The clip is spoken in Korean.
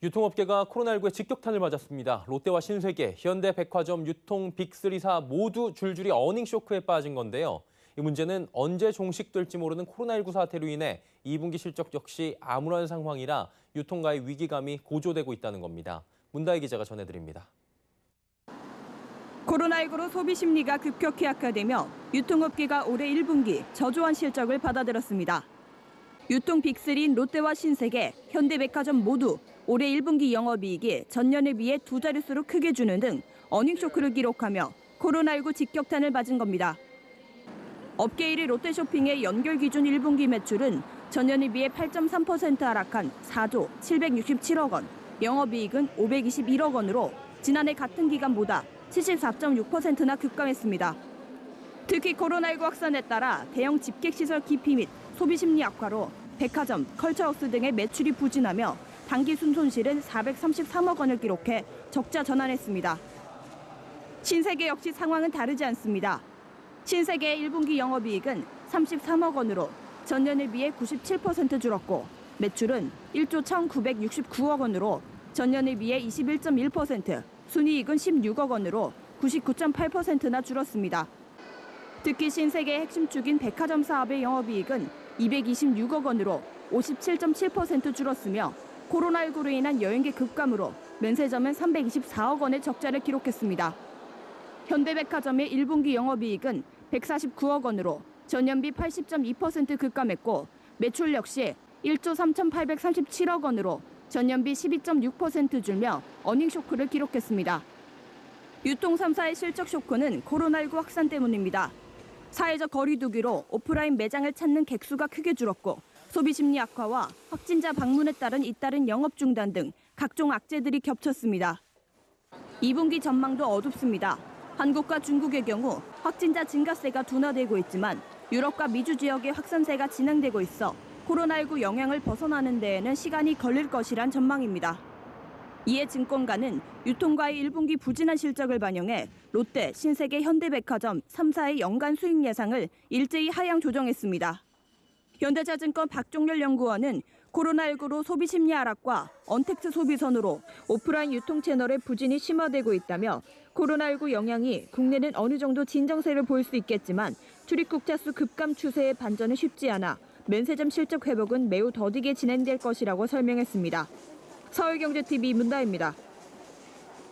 유통업계가 코로나19의 직격탄을 맞았습니다. 롯데와 신세계, 현대백화점, 유통 빅3사 모두 줄줄이 어닝 쇼크에 빠진 건데요. 이 문제는 언제 종식될지 모르는 코로나19 사태로 인해 2분기 실적 역시 암울한 상황이라 유통가의 위기감이 고조되고 있다는 겁니다. 문다희 기자가 전해드립니다. 코로나19로 소비 심리가 급격히 악화되며 유통업계가 올해 1분기 저조한 실적을 받아들였습니다. 유통 빅3인 롯데와 신세계, 현대백화점 모두 올해 1분기 영업이익이 전년에 비해 두 자릿수로 크게 주는 등 어닝쇼크를 기록하며 코로나19 직격탄을 맞은 겁니다. 업계 1위 롯데쇼핑의 연결 기준 1분기 매출은 전년에 비해 8.3% 하락한 4조 767억 원, 영업이익은 521억 원으로 지난해 같은 기간보다 74.6%나 급감했습니다. 특히 코로나19 확산에 따라 대형 집객시설 기피 및 소비 심리 악화로 백화점, 컬처하우스 등의 매출이 부진하며 단기 순손실은 433억 원을 기록해 적자 전환했습니다. 신세계 역시 상황은 다르지 않습니다. 신세계의 1분기 영업이익은 33억 원으로 전년에 비해 97% 줄었고 매출은 1조 1,969억 원으로 전년에 비해 21.1%, 순이익은 16억 원으로 99.8%나 줄었습니다. 특히 신세계의 핵심 축인 백화점 사업의 영업이익은 226억 원으로 57.7% 줄었으며 코로나19로 인한 여행객 급감으로 면세점은 324억 원의 적자를 기록했습니다. 현대백화점의 1분기 영업이익은 149억 원으로 전년비 80.2% 급감했고 매출 역시 1조 3,837억 원으로 전년비 12.6% 줄며 어닝 쇼크를 기록했습니다. 유통 3사의 실적 쇼크는 코로나19 확산 때문입니다. 사회적 거리두기로 오프라인 매장을 찾는 객수가 크게 줄었고 소비 심리 악화와 확진자 방문에 따른 잇따른 영업 중단 등 각종 악재들이 겹쳤습니다. 2분기 전망도 어둡습니다. 한국과 중국의 경우 확진자 증가세가 둔화되고 있지만 유럽과 미주 지역의 확산세가 진행되고 있어 코로나19 영향을 벗어나는 데에는 시간이 걸릴 것이란 전망입니다. 이에 증권가는 유통과의 1분기 부진한 실적을 반영해 롯데, 신세계, 현대백화점 3사의 연간 수익 예상을 일제히 하향 조정했습니다. 현대자증권 박종렬 연구원은 코로나19로 소비 심리 하락과 언택트 소비선으로 오프라인 유통 채널의 부진이 심화되고 있다며 코로나19 영향이 국내는 어느 정도 진정세를 보일 수 있겠지만 출입국자 수 급감 추세의 반전은 쉽지 않아 면세점 실적 회복은 매우 더디게 진행될 것이라고 설명했습니다. 서울경제TV 문다입니다.